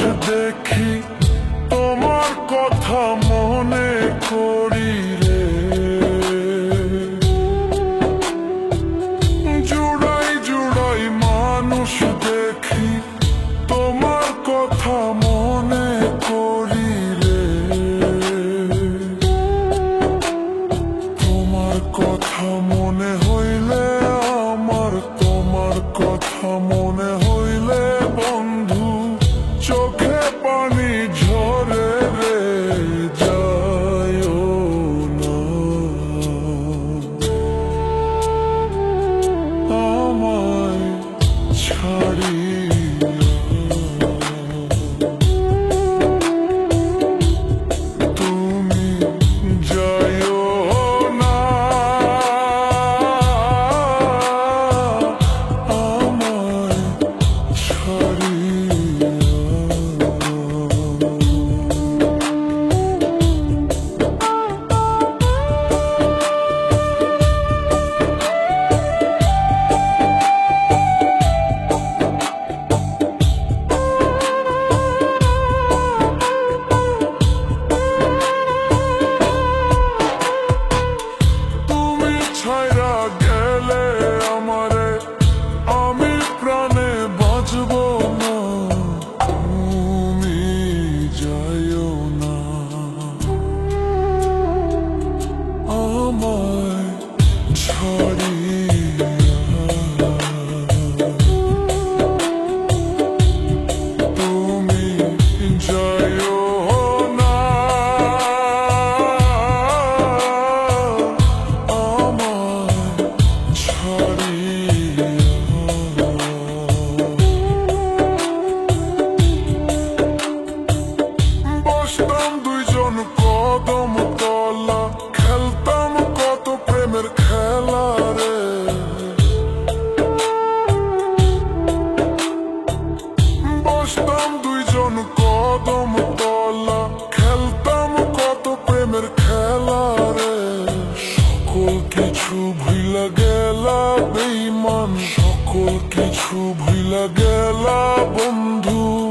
দেখি তোমার কথা মনে করি রে। জুড়াই জুড়াই মানুষ দেখি তোমার কথা বেইমান সকল কিছু ভুইলা গেলা বন্ধু।